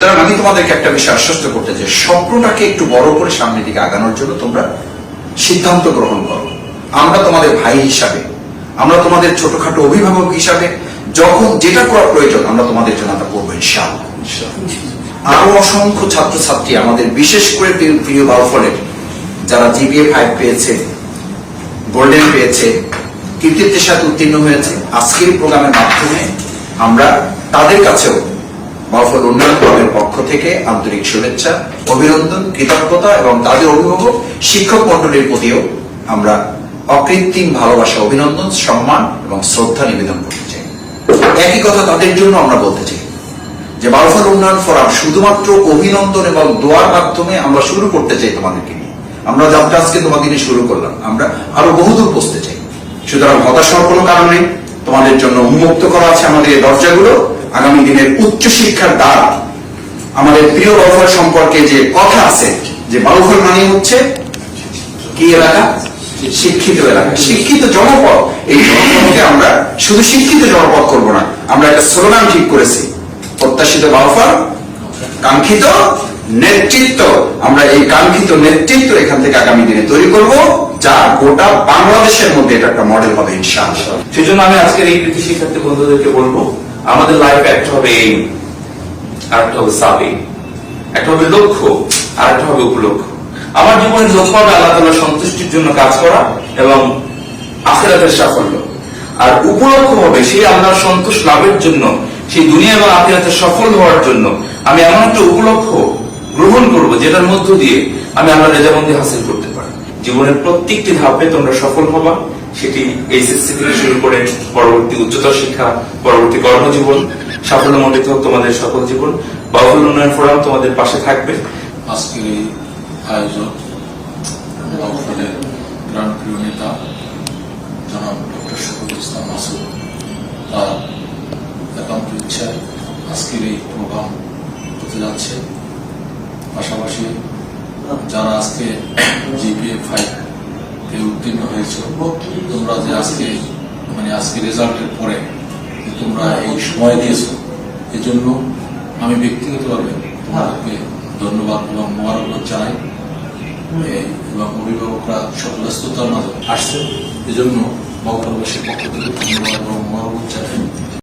আমি তোমাদেরকে একটা বিষয় আশ্বস্ত করতে চাই। স্বপ্নটাকে একটু বড় করে সামনের দিকে আগানোর জন্য তোমরা সিদ্ধান্ত গ্রহণ করো। আমরা তোমাদের ভাই হিসাবে, আমরা তোমাদের ছোটখাটো অভিভাবক হিসাবে, যখন যেটা করা প্রয়োজন, আমরা তোমাদের জন্য তা করব ইনশাআল্লাহ। আরও অসংখ্য ছাত্রছাত্রী আমাদের, বিশেষ করে প্রিয় প্রিয় বাউফলের, যারা জিবিএ ফাইভ পেয়েছে, গোল্ডেন পেয়েছে কৃতিত্বের সাথে উত্তীর্ণ হয়েছে, আজকের প্রোগ্রামের মাধ্যমে আমরা তাদের কাছেও বাউফল উন্নয়ন ক্লাবের পক্ষ থেকে আন্তরিক শুভেচ্ছা, অভিনন্দন, কৃতজ্ঞতা এবং তাদের অভিভাবক, শিক্ষক মন্ডলীর প্রতিও আমরা অকৃত্রিম ভালোবাসা, অভিনন্দন, সম্মান এবং শ্রদ্ধা নিবেদন করতে চাই। একই কথা তাদের জন্য আমরা বলতে চাই যে বাউফল উন্নয়ন ফোরাম শুধুমাত্র অভিনন্দন এবং দোয়ার মাধ্যমে আমরা শুরু করতে চাই তোমাদেরকে নিয়ে। আমরা যাত্রা আজকে তোমাদের নিয়ে শুরু করলাম, আমরা আরও বহুদূর পৌঁছতে চাই। সুতরাং হতাশ হওয়ার কোনো কারণ নেই। তোমাদের জন্য উন্মুক্ত করা আছে আমাদের এই দরজাগুলো। আগামী দিনের উচ্চ শিক্ষার দ্বার আমাদের প্রিয় বাউফল সম্পর্কে যে কথা আছে, যে বাউফল মানে হচ্ছে কি এলাকা? শিক্ষিত এলাকা। শিক্ষিত জনপদ। এই জনপদকে আমরা শুধু শিক্ষিত জনপদ করব না, আমরা একটা স্লোগান ঠিক করেছি। প্রত্যাশিত বাউফল কাঙ্ক্ষিত নেতৃত্ব, আমরা এই কাঙ্ক্ষিত নেতৃত্ব এখান থেকে আগামী দিনে তৈরি করব, যা গোটা বাংলাদেশের মধ্যে এটা একটা মডেল হবে, ইনশাআল্লাহ। সেই জন্য আমি আজকের এই কৃতি শিক্ষার্থী বন্ধুদেরকে বলব, আমাদের লাইফে একটা হবে এইম আর একটা হবে সাবে একটা হবে লক্ষ্য, আর একটা হবে উপলক্ষ আমার জীবনের লক্ষ্য হবে আল্লাহ তাআলার সন্তুষ্টির জন্য কাজ করা এবং আখেরাতের সাফল্য, আর উপলক্ষ হবে সেই আল্লাহর সন্তোষ লাভের জন্য, সেই দুনিয়া এবং আখেরাতে সফল হওয়ার জন্য, আমি এমন একটা উপলক্ষ গ্রহণ করব, যেটার মধ্য দিয়ে আমি আল্লাহ রেজাবন্দি হাসিল করতে পারি। জীবনের প্রত্যেকটি ধাপে তোমরা সফল হবা। সেটি এইচএসসি থেকে শুরু করে পরবর্তী উচ্চতর শিক্ষা, পরবর্তী কর্মজীবন, সাফল্যমণ্ডিত হোক তোমাদের সকল জীবন। বাহুল উন্নয়ন ফোরাম তোমাদের পাশে থাকবে। আজকের এই আয়োজন বাউফলের প্রাণ প্রিয় নেতা, জনাব ডক্টর শফিকুল ইসলাম মাসুদ, তার একান্ত ইচ্ছায় আজকের এই প্রোগ্রাম হতে যাচ্ছে। পাশাপাশি যারা আজকে জিপিএ ফাইভ উত্তীর্ণ হয়েছে, তোমরা যে আজকে মানে আজকে রেজাল্টের পরে তোমরা এই সময় দিয়েছ, এজন্য আমি ব্যক্তিগতভাবে তোমাদেরকে ধন্যবাদ এবং মোবারকবাদ জানাই। এবং অভিভাবকরা সর্বস্ততার মাঝে আসছে, এজন্য বাবুবাসীর পক্ষ থেকে ধন্যবাদ এবং মোবারকবাদ জানাই।